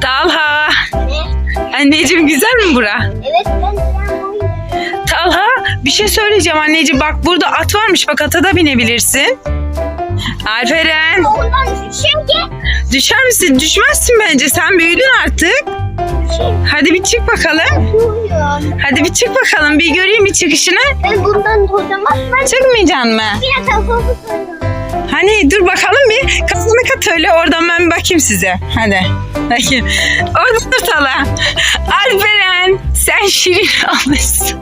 Talha. Ne? Anneciğim güzel mi bura? Evet ben. Talha bir şey söyleyeceğim anneciğim. Bak burada at varmış. Bak ata da binebilirsin. Alperen. Düşer misin? Düşmezsin bence. Sen büyüdün artık. Düşeyim. Hadi bir çık bakalım. Hadi bir çık bakalım. Bir göreyim bir çıkışını. Ben bundan kocaman Çıkmayacaksın mı? kafamı koyuyorum. Hani dur bakalım bir kafanı kat öyle oradan ben bakayım size. Hadi. Bakayım. Orada dur Tala. Alperen sen şirin olmuşsun.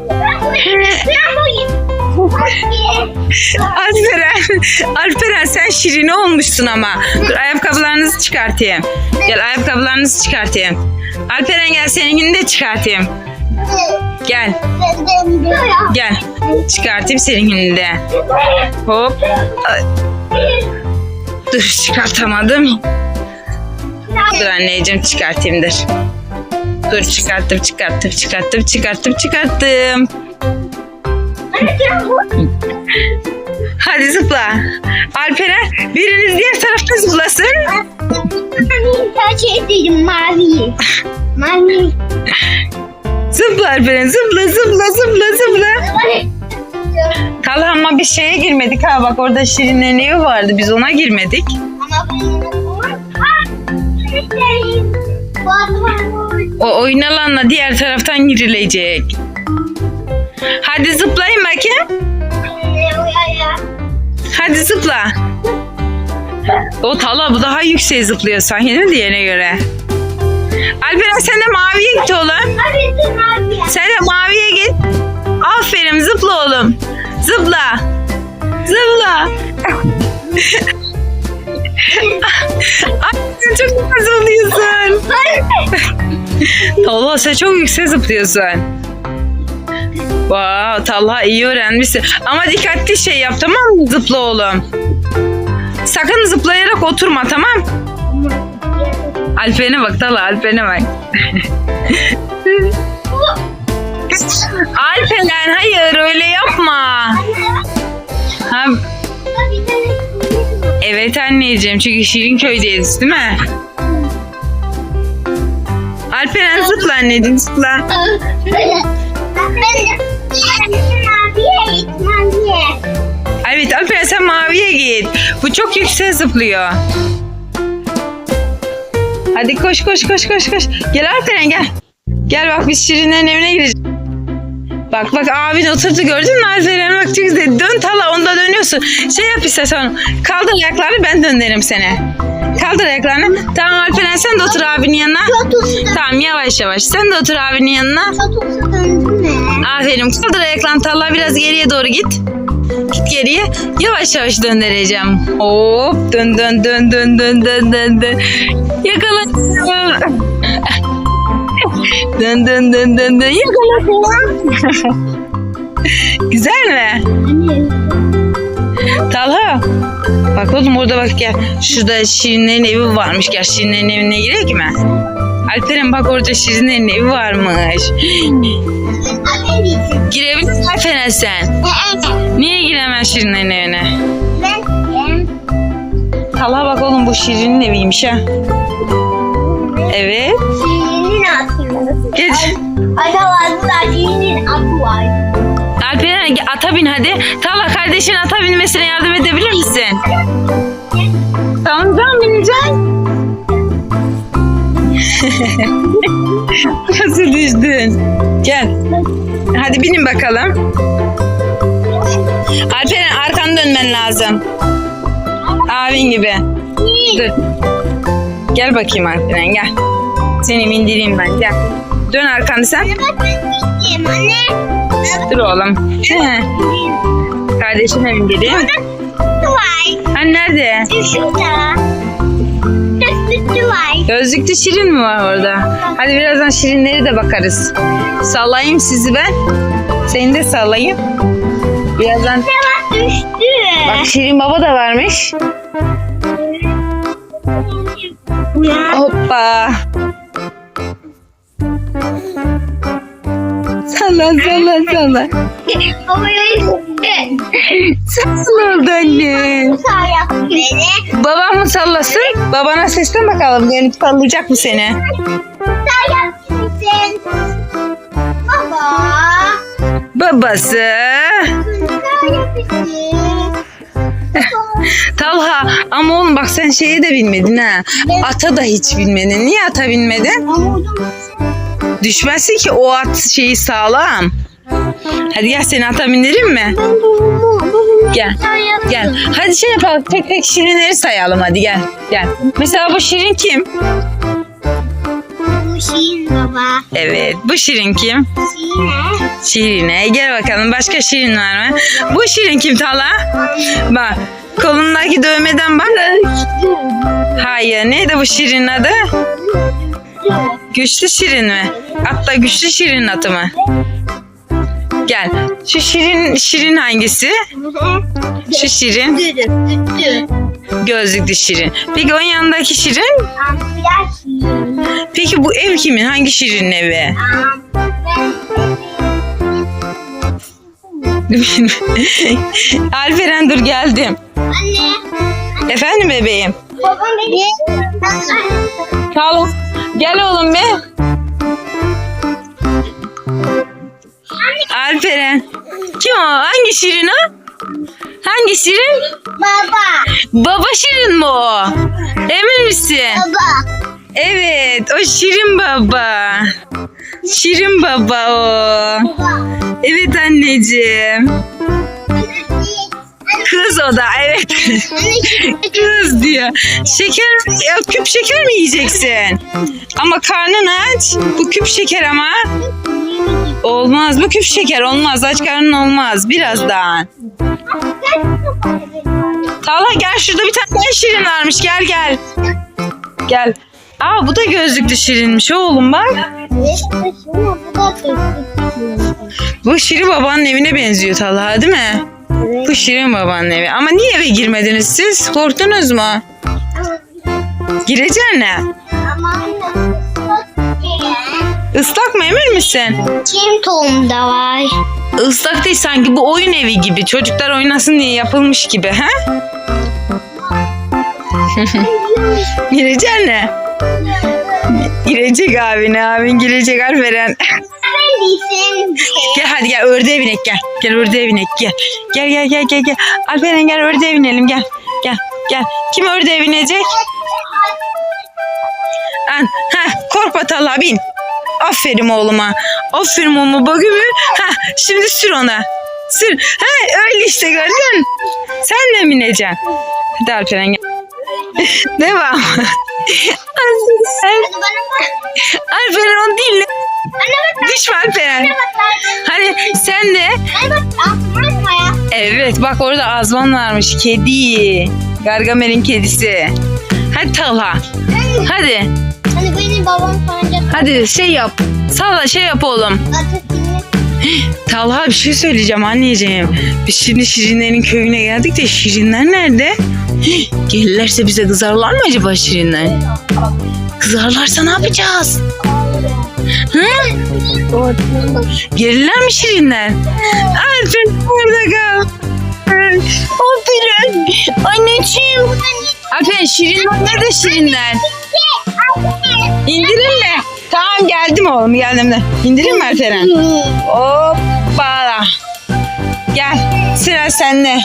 Alperen, Alperen sen şirin olmuşsun ama. Dur ayakkabılarınızı çıkartayım. Gel ayakkabılarınızı çıkartayım. Alperen gel seninkini de çıkartayım. Gel gel çıkartayım seninkini de. Hop. Dur çıkartamadım. Dur anneciğim çıkartayım dur. Dur çıkarttım çıkarttım çıkarttım çıkarttım çıkarttım. Hadi zıpla. Alperen biriniz diğer tarafta zıplasın. tercih ederim mavi. Mavi. Zıpla Alperen zıpla zıpla zıpla zıpla. Talha ama bir şeye girmedik ha bak orada Şirin'lerin evi vardı biz ona girmedik. O oyun alanına diğer taraftan girilecek. Hadi zıplayın bakayım. Hadi zıpla. O Talha bu daha yüksek zıplıyor sanki değil mi diğerine göre? Alperen sen de maviye git oğlum. Sen de maviye git. Aferin zıpla oğlum. Zıpla. Zıpla. Ay, sen çok güzel zıplıyorsun. Talha sen çok yüksek zıplıyorsun. Wow, Talha iyi öğrenmişsin. Ama dikkatli şey yap tamam mı zıpla oğlum. Sakın zıplayarak oturma tamam. Alper'ine bak Talha Alper'ine bak. Alperen hayır öyle yapma. Ha, evet anneciğim çünkü Şirin köydeyiz değil mi? Alperen zıpla anneciğim zıpla. Evet Alperen sen maviye git. Bu çok yüksek zıplıyor. Hadi koş koş koş koş koş. Gel Alperen gel. Gel bak biz Şirinlerin evine gireceğiz. Bak bak abin oturdu gördün mü Alperen bak çok güzel. Dön tala onda dönüyorsun. Şey yap istersen kaldır ayaklarını ben döndürürüm seni. Kaldır ayaklarını. Tamam Alperen sen de otur abinin yanına. Tamam yavaş yavaş. Sen de otur abinin yanına. Aferin. Kaldır ayaklarını talla biraz geriye doğru git. Git geriye. Yavaş yavaş döndüreceğim. Hop dön dön dön dön dön dön dön dön. Yakaladım. Dön dön dön dön dön. Güzel mi? Talha. Bak oğlum orada bak gel. Şurada Şirinlerin evi varmış. Gel Şirinlerin evine girek mi? Alperen bak orada Şirinlerin evi varmış. Girebilir misin Alperen sen? Niye giremez Şirinlerin evine? Talha bak oğlum bu Şirin'in eviymiş ha. Evet. Alperen ata bin hadi. Talha kardeşin ata binmesine yardım edebilir misin? Tamam tamam bineceğim. Nasıl düştün? Gel. Hadi binin bakalım. Alperen arkanı dönmen lazım. Abin gibi. Dur. Gel bakayım Alperen gel. Seni bindireyim ben gel. Dön arkanı sen. Dur oğlum. He. Kardeşine bindireyim. Hani nerede? Gözlüklü şirin mi var orada? Hadi birazdan şirinleri de bakarız. Sallayayım sizi ben. Seni de sallayayım. Birazdan bak Şirin Baba da varmış. Hoppa. Sallan sallan sallan. Sallan oldu anne. Baban mı sallasın? Babana seslen bakalım. Yani sallayacak mı seni? Baba. Babası. Talha ama oğlum bak sen şeyi de bilmedin ha. Ata da hiç bilmedin. Niye ata bilmedin? Düşmezsin ki o at şeyi sağlam. Hadi gel seni ata bindireyim mi? Gel. Gel. Hadi şey yapalım. Tek tek şirinleri sayalım hadi gel. Gel. Mesela bu şirin kim? Bu Şirin baba. Evet. Bu şirin kim? Şirin. Şirine. Gel bakalım. Başka şirin var mı? Bu şirin kim Talha? Bak. Kolundaki dövmeden bak. Hayır. Neydi bu şirinin adı? Güçlü şirin mi? Hatta güçlü şirin atı mı? Gel. Şu şirin şirin hangisi? Şu şirin. Gözlüklü şirin. Peki onun yanındaki şirin? Peki bu ev kimin? Hangi şirinin evi? Alperen dur geldim. Anne. Efendim bebeğim. Babam beni. Talha gel oğlum be. Alperen. Kim o? Hangi şirin o? Hangi şirin? Baba. Baba şirin mi o? Emin misin? Baba. Evet o şirin baba. Şirin baba o. Baba. Evet anneciğim. Kız o da evet. Kız diyor. Şeker, ya küp şeker mi yiyeceksin? Ama karnın aç. Bu küp şeker ama. Olmaz bu küp şeker olmaz. Aç karnın olmaz. Birazdan. Talha gel şurada bir tane daha şirin varmış. Gel gel. Gel. Aa bu da gözlüklü şirinmiş oğlum bak. Bu Şirin babanın evine benziyor Talha değil mi? Bu Şirin babanın evi. Ama niye eve girmediniz siz? Korktunuz mu? Gireceksin ne? Islak mı emin misin? Çim tohum da var. Islak değil sanki bu oyun evi gibi. Çocuklar oynasın diye yapılmış gibi. ha? Gireceksin ne? Girecek abin abin girecek Alperen. Gel hadi gel ördeğe binek gel. Gel ördeğe binek gel. Gel gel gel gel gel. Alperen gel ördeğe binelim gel. Gel gel. Kim ördeğe binecek? An, ha, korkma Talha bin. Aferin oğluma. Aferin oğluma bakayım. Ha, şimdi sür ona. Sür. Ha, öyle işte gördün. Sen de bineceksin. Hadi Alperen gel. Devam. Alperen. Alperen onu bak. Düşme Alperen. Hadi sen de. Evet bak orada Azman varmış. Kedi. Gargamel'in kedisi. Hadi Talha. Hadi. Hani benim babam sancak Hadi şey yap. Salla şey yap oğlum. Talha bir şey söyleyeceğim anneciğim. Biz şimdi Şirinlerin köyüne geldik de Şirinler nerede? Hih, Gelirlerse bize kızarlar mı acaba Şirinler? Kızarlarsa ne yapacağız? Hı? Gelirler mi Şirinler? Alper orada kal. Alperen. Anneciğim. Alperen Şirinler nerede Şirinler? İndirin mi? Tamam geldim oğlum geldim de. İndirin mi Alperen? Hoppala. Gel sıra sende.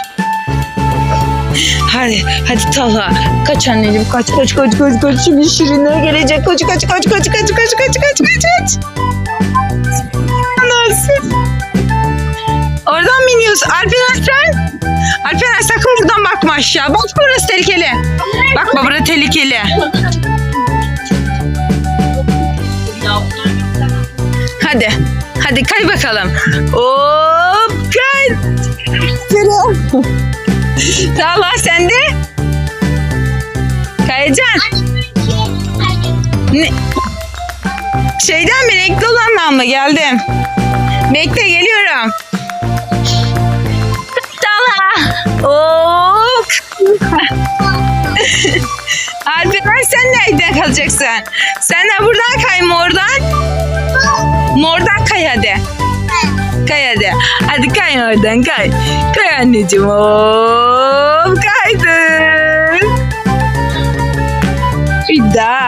Hadi hadi Talha. Kaç anneciğim kaç kaç kaç kaç kaç. Şimdi Şirinler gelecek. Kaç kaç kaç kaç kaç kaç kaç kaç kaç kaç. Nasıl? Oradan mı iniyorsun? Alperen sen? Alperen sakın buradan bakma aşağı. Bak burası tehlikeli. Bakma burası tehlikeli. Hadi. Hadi kay bakalım. Hop kay. Talha sen de. Kayacaksın. Ne? Şeyden mi renkli olandan mı geldim? Bekle geliyorum. Talha. Hop. Alperen sen nereden kalacaksın? Sen de buradan kay mordan. Mordan kay hadi. Kay hadi. Hadi kay oradan kay. Kay anneciğim. Hop kaydın. Bir daha.